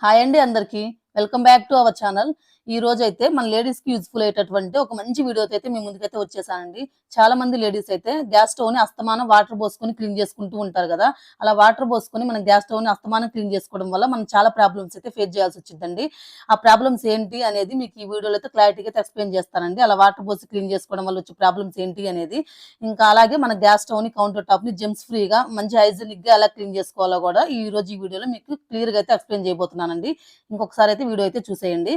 Hi అండి అందరికీ. Welcome back to our channel. ఈ రోజు అయితే మన లేడీస్కి యూజ్ఫుల్ అయ్యేటటువంటి ఒక మంచి వీడియోతో అయితే మీ ముందుకైతే వచ్చేసానండి. చాలా మంది లేడీస్ అయితే గ్యాస్ స్టవ్ని అస్తమానం వాటర్ పోసుకొని క్లీన్ చేసుకుంటూ ఉంటారు కదా. అలా వాటర్ పోసుకొని మనం గ్యాస్ స్టవ్ని అస్తమానం క్లీన్ చేసుకోవడం వల్ల మనం చాలా ప్రాబ్లమ్స్ అయితే ఫేస్ చేయాల్సి వచ్చిందండి. ఆ ప్రాబ్లమ్స్ ఏంటి అనేది మీకు ఈ వీడియోలో అయితే క్లారిటీగా అయితే ఎక్స్ప్లెయిన్ చేస్తానండి. అలా వాటర్ పోసి క్లీన్ చేసుకోవడం వల్ల వచ్చే ప్రాబ్లమ్స్ ఏంటి అనేది. ఇంకా అలాగే మన గ్యాస్ స్టవ్ని కౌంటర్ టాప్ని జెమ్స్ ఫ్రీగా మంచి హైజీనిక్గా ఎలా క్లీన్ చేసుకోవాలో కూడా ఈ రోజు ఈ వీడియోలో మీకు క్లియర్గా అయితే ఎక్స్ప్లెయిన్ చేయబోతున్నానండి. ఇంకొకసారి అయితే వీడియో అయితే చూసేయండి.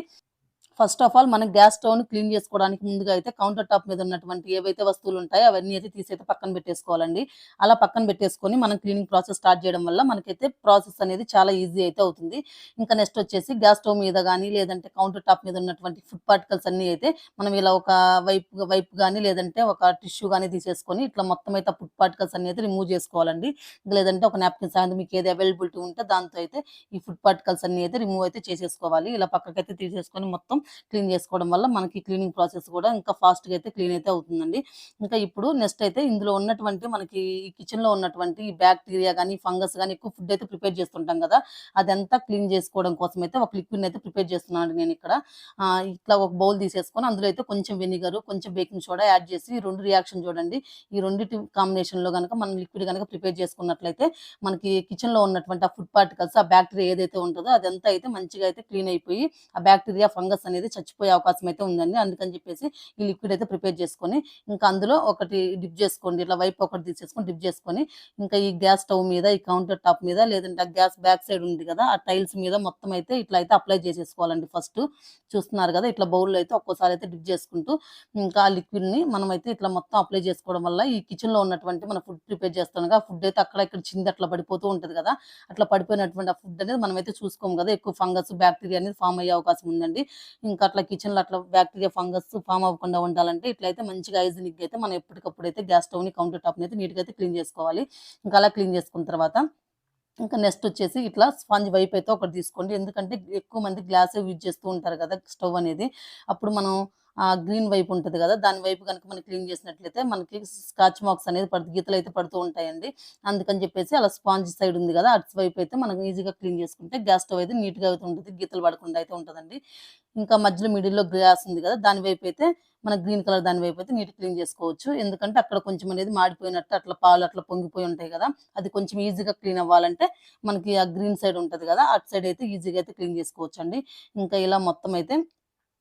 ఫస్ట్ ఆఫ్ ఆల్ మనం గ్యాస్ స్టవ్ని క్లీన్ చేసుకోవడానికి ముందుగా అయితే కౌంటర్ టాప్ మీద ఉన్నటువంటి ఏవైతే వస్తువులు ఉంటాయో అవన్నీ అయితే తీసి అయితే పక్కన పెట్టేసుకోవాలండి. అలా పక్కన పెట్టేసుకొని మనం క్లీనింగ్ ప్రాసెస్ స్టార్ట్ చేయడం వల్ల మనకైతే ప్రాసెస్ అనేది చాలా ఈజీ అయితే అవుతుంది. ఇంకా నెక్స్ట్ వచ్చేసి గ్యాస్ స్టవ్ మీద కానీ లేదంటే కౌంటర్ టాప్ మీద ఉన్నటువంటి ఫుడ్ పార్టికల్స్ అన్ని అయితే మనం ఇలా ఒక వైపు వైపు కానీ లేదంటే ఒక టిష్యూ కానీ తీసేసుకొని ఇట్లా మొత్తం అయితే ఫుడ్ పార్టికల్స్ అన్ని అయితే రిమూవ్ చేసుకోవాలండి. లేదంటే ఒక నాప్కిన్ సాయంత్రం మీకు ఏది అవైలబిలిటీ ఉంటే దాంతో అయితే ఈ ఫుడ్ పార్టికల్స్ అన్ని అయితే రిమూవ్ అయితే చేసేసుకోవాలి. ఇలా పక్కకైతే తీసేసుకొని మొత్తం క్లీన్ చేసుకోవడం వల్ల మనకి క్లీనింగ్ ప్రాసెస్ కూడా ఇంకా ఫాస్ట్గా గా అయితే క్లీన్ అయితే అవుతుందండి. ఇంకా ఇప్పుడు నెక్స్ట్ అయితే ఇందులో ఉన్నటువంటి మనకి ఈ కిచెన్లో ఉన్నటువంటి బ్యాక్టీరియా కానీ ఫంగస్ కానీ ఎక్కువ ఫుడ్ అయితే ప్రిపేర్ చేస్తుంటాం కదా అదంతా క్లీన్ చేసుకోవడం కోసం అయితే ఒక లిక్విడ్ అయితే ప్రిపేర్ చేస్తున్నాను నేను ఇక్కడ. ఇట్లా ఒక బౌల్ తీసేసుకొని అందులో అయితే కొంచెం వెనిగర్ కొంచెం బేకింగ్ సోడా యాడ్ చేసి ఈ రెండు రియాక్షన్ చూడండి. ఈ రెండింటి కాంబినేషన్లో కనుక మనం లిక్విడ్ కనుక ప్రిపేర్ చేసుకున్నట్లయితే మనకి కిచెన్లో ఉన్నటువంటి ఆ ఫుడ్ పార్టికల్స్ ఆ బ్యాక్టీరియా ఏదైతే ఉంటుందో అదంతా అయితే మంచిగా అయితే క్లీన్ అయిపోయి ఆ బ్యాక్టీరియా ఫంగస్ అనేది చచ్చిపోయే అవకాశం అయితే ఉందండి. అందుకని చెప్పేసి ఈ లిక్విడ్ అయితే ప్రిపేర్ చేసుకొని ఇంకా అందులో ఒకటి డిప్ చేసుకోండి. ఇట్లా వైపు ఒకటి తీసేసుకొని డిప్ చేసుకొని ఇంకా ఈ గ్యాస్ స్టవ్ మీద ఈ కౌంటర్ టాప్ మీద లేదంటే ఆ గ్యాస్ బ్యాక్ సైడ్ ఉంది కదా ఆ టైల్స్ మీద మొత్తం అయితే ఇట్లా అయితే అప్లై చేసేసుకోవాలండి ఫస్ట్. చూస్తున్నారు కదా ఇట్లా బౌల్లో అయితే ఒక్కోసారి అయితే డిప్ చేసుకుంటూ ఇంకా ఆ లిక్విడ్ని మనం అయితే ఇట్లా మొత్తం అప్లై చేసుకోవడం వల్ల ఈ కిచెన్లో ఉన్నటువంటి మన ఫుడ్ ప్రిపేర్ చేస్తాం కదా ఫుడ్ అయితే అక్కడ ఇక్కడ చింది అట్లా పడిపోతూ ఉంటుంది కదా అట్లా పడిపోయినటువంటి ఆ ఫుడ్ అనేది మనం అయితే చూసుకోము కదా ఎక్కువ ఫంగస్ బ్యాక్టీరియా అనేది ఫామ్ అయ్యే అవకాశం ఉందండి. ఇంకా అట్లా కిచెన్లో అట్లా బ్యాక్టీరియా ఫంగస్ ఫామ్ అవ్వకుండా ఉండాలంటే ఇట్లయితే మంచిగా హైజీనిక్ అయితే మనం ఎప్పటికప్పుడు అయితే గ్యాస్ స్టవ్ని కౌంటర్ టాప్ అయితే నీట్గా అయితే క్లీన్ చేసుకోవాలి. ఇంకా అలా క్లీన్ చేసుకున్న తర్వాత ఇంకా నెక్స్ట్ వచ్చేసి ఇట్లా స్పాంజ్ వైప్ అయితే ఒకటి తీసుకోండి. ఎందుకంటే ఎక్కువ మంది గ్లాస్ యూజ్ చేస్తూ ఉంటారు కదా స్టవ్ అనేది. అప్పుడు మనం గ్రీన్ వైపు ఉంటుంది కదా దాని వైపు కనుక మనం క్లీన్ చేసినట్లయితే మనకి స్కాచ్ మార్క్స్ అనేది పడుతు గీతలు అయితే పడుతూ ఉంటాయండి. అందుకని చెప్పేసి అలా స్పాంజ్ సైడ్ ఉంది కదా అటు వైపు అయితే మనం ఈజీగా క్లీన్ చేసుకుంటే గ్యాస్ స్టవ్ అయితే నీట్గా అయితే ఉంటుంది గీతలు పడకుండా అయితే ఉంటుందండి. ఇంకా మధ్యలో మిడిల్లో గ్యాస్ ఉంది కదా దాని వైపు అయితే మన గ్రీన్ కలర్ దాని వైపు అయితే నీట్ క్లీన్ చేసుకోవచ్చు. ఎందుకంటే అక్కడ కొంచెం అనేది మాడిపోయినట్టు అట్లా పాలు అట్లా పొంగిపోయి ఉంటాయి కదా అది కొంచెం ఈజీగా క్లీన్ అవ్వాలంటే మనకి ఆ గ్రీన్ సైడ్ ఉంటుంది కదా అటు సైడ్ అయితే ఈజీగా అయితే క్లీన్ చేసుకోవచ్చు అండి ఇంకా ఇలా మొత్తం అయితే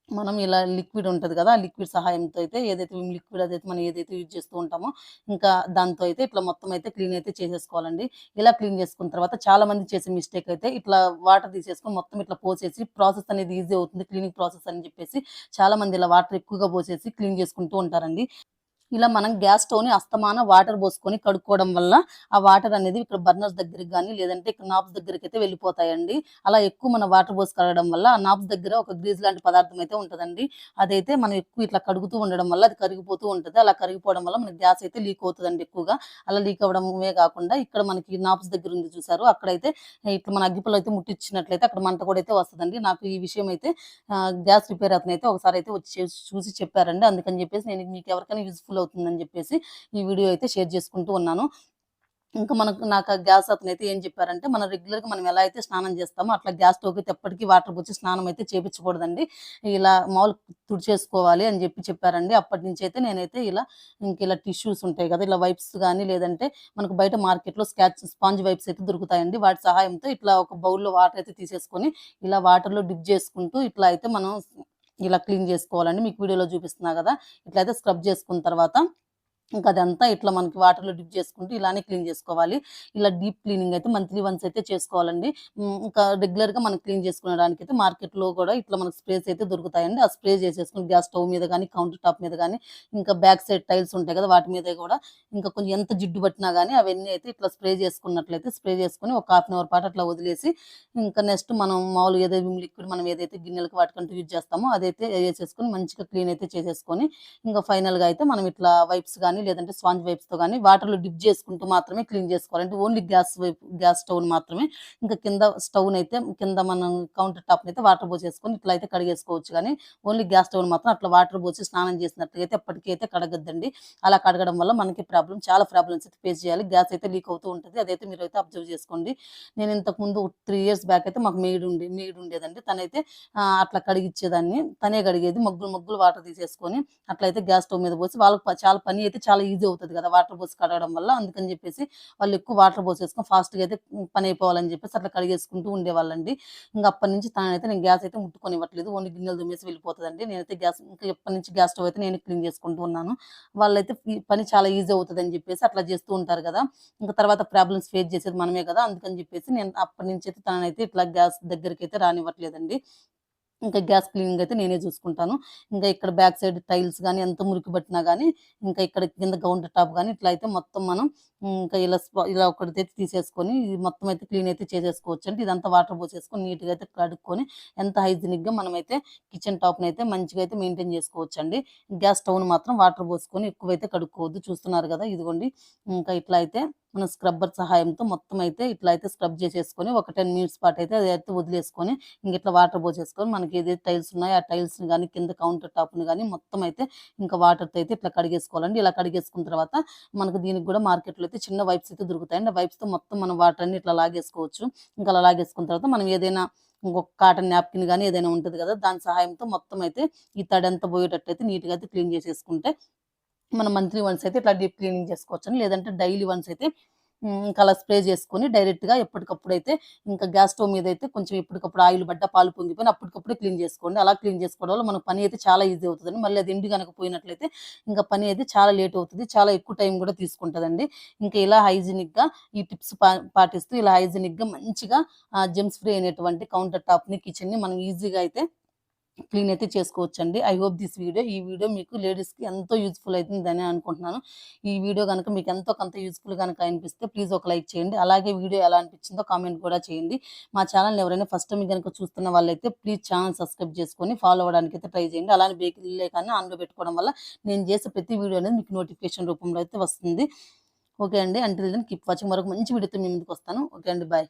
మనం ఇలా లిక్విడ్ ఉంటుంది కదా ఆ లిక్విడ్ సహాయంతో అయితే ఏదైతే లిక్విడ్ అదైతే మనం ఏదైతే యూజ్ చేస్తూ ఉంటామో ఇంకా దాంతో అయితే ఇట్లా మొత్తం అయితే క్లీన్ అయితే చేసేసుకోవాలండి. ఇలా క్లీన్ చేసుకున్న తర్వాత చాలా మంది చేసే మిస్టేక్ అయితే ఇట్లా వాటర్ తీసేసుకొని మొత్తం ఇట్లా పోసేసి ప్రాసెస్ అనేది ఈజీ అవుతుంది క్లీనింగ్ ప్రాసెస్ అని చెప్పేసి చాలా మంది ఇలా వాటర్ ఎక్కువగా పోసేసి క్లీన్ చేసుకుంటూ ఉంటారండి. ఇలా మనం గ్యాస్ స్టవ్ని అస్తమాన వాటర్ పోసుకొని కడుక్కోవడం వల్ల ఆ వాటర్ అనేది ఇక్కడ బర్నర్స్ దగ్గరికి కానీ లేదంటే ఇక్కడ నాబ్స్ దగ్గరికి అయితే వెళ్ళిపోతాయండి. అలా ఎక్కువ మన వాటర్ పోసి కడగడం వల్ల ఆ నాబ్స్ దగ్గర ఒక గ్రీజ్ లాంటి పదార్థం అయితే ఉంటదండి. అదైతే మనం ఎక్కువ ఇట్లా కడుగుతూ ఉండడం వల్ల అది కరిగిపోతూ ఉంటది. అలా కరిగిపోవడం వల్ల మనకి గ్యాస్ అయితే లీక్ అవుతుందండి ఎక్కువగా. అలా లీక్ అవ్వడమే కాకుండా ఇక్కడ మనకి నాబ్స్ దగ్గర ఉంది చూసారు. అక్కడైతే ఇట్లా మన అగ్గిపుల్ల అయితే ముట్టించినట్లయితే అక్కడ మంట కూడా అయితే వస్తుందండి. నాకు ఈ విషయం అయితే గ్యాస్ రిపేర్ అతను అయితే ఒకసారి అయితే వచ్చి చూసి చెప్పారండి. అందుకని చెప్పేసి నేను మీకు ఎవరికైనా యూస్ఫుల్ అవుతుందని చెప్పేసి ఈ వీడియో అయితే షేర్ చేసుకుంటూ ఉన్నాను. ఇంకా మనకు నాకు గ్యాస్ అతను అయితే ఏం చెప్పారంటే మనం రెగ్యులర్గా మనం ఎలా అయితే స్నానం చేస్తామో అట్లా గ్యాస్ స్టవ్ అయితే ఎప్పటికీ వాటర్ పోసి స్నానం అయితే చేపించకూడదండి. ఇలా మామూలు తుడిచేసుకోవాలి అని చెప్పి చెప్పారండి. అప్పటి నుంచి అయితే నేనైతే ఇలా ఇంక ఇలా టిష్యూస్ ఉంటాయి కదా ఇలా వైప్స్ కానీ లేదంటే మనకు బయట మార్కెట్లో స్కాచ్ స్పాంజ్ వైప్స్ అయితే దొరుకుతాయండి. వాటి సహాయంతో ఇట్లా ఒక బౌల్లో వాటర్ అయితే తీసేసుకొని ఇలా వాటర్లో డిప్ చేసుకుంటూ ఇట్లా అయితే మనం ఇలా క్లీన్ చేసుకోవాలండి మీకు వీడియోలో చూపిస్తున్నా కదా. ఇట్లా అయితే స్క్రబ్ చేసుకున్న తర్వాత ఇంకా అదంతా ఇట్లా మనకి వాటర్లో డిప్ చేసుకుంటూ ఇలానే క్లీన్ చేసుకోవాలి. ఇలా డీప్ క్లీనింగ్ అయితే మంత్లీ వన్స్ అయితే చేసుకోవాలండి. ఇంకా రెగ్యులర్గా మనం క్లీన్ చేసుకునేడానికి అయితే మార్కెట్లో కూడా ఇట్లా మనకి స్ప్రేస్ అయితే దొరుకుతాయండి. ఆ స్ప్రే చేసేసుకుని గ్యాస్ స్టవ్ మీద కానీ కౌంటర్ టాప్ మీద కానీ ఇంకా బ్యాక్ సైడ్ టైల్స్ ఉంటాయి కదా వాటి మీద కూడా ఇంకా కొంచెం ఎంత జిడ్డు పట్టినా కానీ అవన్నీ అయితే ఇట్లా స్ప్రే చేసుకున్నట్లయితే స్ప్రే చేసుకుని ఒక హాఫ్ అన్ అవర్ పాటు అట్లా వదిలేసి ఇంకా నెక్స్ట్ మనం మామూలు ఏదైతే లిక్విడ్ మనం ఏదైతే గిన్నెలకు వాటికంటూ యూజ్ చేస్తామో అదైతే వేసేసుకొని మంచిగా క్లీన్ అయితే చేసేసుకొని ఇంకా ఫైనల్గా అయితే మనం ఇట్లా వైప్స్ కానీ కానీ లేదంటే స్పాంజ్ వైప్స్తో కానీ వాటర్లో డిప్ చేసుకుంటూ మాత్రమే క్లీన్ చేసుకోవాలంటే only gas wipe gas stove మాత్రమే. ఇంకా కింద స్టవ్ అయితే కింద మనం కౌంటర్ టాప్ అయితే వాటర్ పోసేసుకొని ఇట్లా అయితే కడిగేసుకోవచ్చు. కానీ ఓన్లీ గ్యాస్ స్టవ్ మాత్రం అట్లా వాటర్ పోసి స్నానం చేసినట్లయితే ఎప్పటికైతే కడగద్దండి. అలా కడగడం వల్ల మనకి ప్రాబ్లం చాలా ప్రాబ్లమ్స్ అయితే ఫేస్ చేయాలి. గ్యాస్ అయితే లీక్ అవుతూ ఉంటుంది. అదైతే మీరు అయితే అబ్జర్వ్ చేసుకోండి. నేను ఇంతకు ముందు త్రీ ఇయర్స్ బ్యాక్ అయితే మాకు మేడ్ ఉండే మేడ్ ఉండేదండి. తనైతే అట్లా కడిగిచ్చేదాన్ని. తనే కడిగేది. మగ్గులు మగ్గులు వాటర్ తీసేసుకొని అట్లయితే గ్యాస్ స్టవ్ మీద పోసి వాళ్ళకి చాలా పని అయితే చాలా ఈజీ అవుతుంది కదా వాటర్ పోసి కడగడం వల్ల. అందుకని చెప్పేసి వాళ్ళు ఎక్కువ వాటర్ పోసేసుకొని ఫాస్ట్గా అయితే పని అయిపోవాలని చెప్పేసి అట్లా కడిగేసుకుంటూ ఉండేవాళ్ళండి. ఇంకా అప్పటి నుంచి తనైతే నేను గ్యాస్ అయితే ముట్టుకొని ఇవ్వట్లేదు ఓన్లీ గిన్నెలు దుమ్మేసి వెళ్ళిపోతుందండి. నేనైతే గ్యాస్ ఇంకా ఎప్పటి నుంచి గ్యాస్ స్టవ్ అయితే నేను క్లీన్ చేసుకుంటూ ఉన్నాను. వాళ్ళైతే పని చాలా ఈజీ అవుతుంది అని చెప్పేసి అట్లా చేస్తూ ఉంటారు కదా. ఇంకా తర్వాత ప్రాబ్లమ్స్ ఫేస్ చేసేది మనమే కదా. అందుకని చెప్పేసి నేను అప్పటి నుంచి అయితే తనైతే ఇట్లా గ్యాస్ దగ్గరికి అయితే రానివ్వట్లేదండి. ఇంకా గ్యాస్ క్లీనింగ్ అయితే నేనే చూసుకుంటాను. ఇంకా ఇక్కడ బ్యాక్ సైడ్ టైల్స్ కానీ ఎంత మురికి పట్టినా కానీ ఇంకా ఇక్కడ కింద గౌండ్ టాప్ కానీ ఇట్లా అయితే మొత్తం మనం ఇంకా ఇలా ఇలా ఒకటి అయితే తీసేసుకొని మొత్తం అయితే క్లీన్ అయితే చేసేసుకోవచ్చు అంటే ఇదంతా వాటర్ పోసేసుకొని నీట్గా అయితే కడుక్కొని ఎంత హైజీనిక్గా మనమైతే కిచెన్ టాప్ని అయితే మంచిగా అయితే మెయింటైన్ చేసుకోవచ్చు అండి గ్యాస్ స్టవ్ను మాత్రం వాటర్ పోసుకొని ఎక్కువైతే కడుక్కోవద్దు. చూస్తున్నారు కదా ఇదిగోండి. ఇంకా ఇట్లా అయితే మన స్క్రబ్బర్ సహాయంతో మొత్తం అయితే ఇట్లా అయితే స్క్రబ్ చేసేసుకొని ఒక టెన్ మినిట్స్ పాటు అయితే అది అయితే వదిలేసుకొని ఇంక ఇట్లా వాటర్ పోసేసుకొని మనకి ఏదైతే టైల్స్ ఉన్నాయో ఆ టైల్స్ని కానీ కింద కౌంటర్ టాప్ని కానీ మొత్తం అయితే ఇంకా వాటర్తో అయితే ఇట్లా కడిగేసుకోవాలండి. ఇలా కడిగేసుకున్న తర్వాత మనకు దీనికి కూడా మార్కెట్లో అయితే చిన్న వైప్స్ అయితే దొరుకుతాయండి ఆ వైప్స్తో మొత్తం మనం వాటర్ అన్ని ఇట్లా లాగేసుకోవచ్చు. ఇంకా అలా లాగేసుకున్న తర్వాత మనం ఏదైనా ఇంకొక కాటన్ నాప్కిన్ కానీ ఏదైనా ఉంటుంది కదా దాని సహాయంతో మొత్తం అయితే ఈ తడి పోయేటట్టయితే పోయేటట్టు అయితే నీట్గా అయితే క్లీన్ చేసేసుకుంటే మనం మంత్లీ వన్స్ అయితే ఇట్లా డీప్ క్లీనింగ్ చేసుకోవచ్చు లేదంటే డైలీ వన్స్ అయితే ఇంకా అలా స్ప్రే చేసుకొని డైరెక్ట్గా ఎప్పటికప్పుడు అయితే ఇంకా గ్యాస్ స్టవ్ మీద అయితే కొంచెం ఎప్పటికప్పుడు ఆయిల్ పడ్డ పాలు పొంగిపోయిన అప్పటికప్పుడు క్లీన్ చేసుకోండి. అలా క్లీన్ చేసుకోవడం వల్ల మనకు పని అయితే చాలా ఈజీ అవుతుంది మళ్ళీ అది ఎండి కనుక పోయినట్లయితే ఇంకా పని అయితే చాలా లేట్ అవుతుంది. చాలా ఎక్కువ టైం కూడా తీసుకుంటుందండి. ఇంకా ఇలా హైజీనిక్గా ఈ టిప్స్ పాటిస్తూ ఇలా హైజీనిక్గా మంచిగా జెమ్స్ ఫ్రీ అయినటువంటి కౌంటర్ టాప్ని కిచెన్ని మనం ఈజీగా అయితే క్లీన్ అయితే చేసుకోవచ్చు అండి ఐ హోప్ దిస్ వీడియో ఈ వీడియో మీకు లేడీస్కి ఎంతో యూజ్ఫుల్ అవుతుందని అనుకుంటున్నాను. ఈ వీడియో కనుక మీకు ఎంతో కొంత యూజ్ఫుల్ కనుక అనిపిస్తే ప్లీజ్ ఒక లైక్ చేయండి. అలాగే వీడియో ఎలా అనిపించిందో కామెంట్ కూడా చేయండి. మా ఛానల్ ఎవరైనా ఫస్ట్ టైం కనుక చూస్తున్న వాళ్ళైతే ప్లీజ్ ఛానల్ సబ్స్క్రైబ్ చేసుకొని ఫాలో అవ్వడానికి అయితే ట్రై చేయండి. అలానే బేకరీలే కానీ ఆన్లో పెట్టుకోవడం వల్ల నేను చేసే ప్రతి వీడియో అనేది మీకు నోటిఫికేషన్ రూపంలో అయితే వస్తుంది. ఓకే అండి. అంటే కీప్ వాచింగ్. మరొక మంచి వీడియోతో మీ ముందుకు వస్తాను. ఓకే అండి. బాయ్.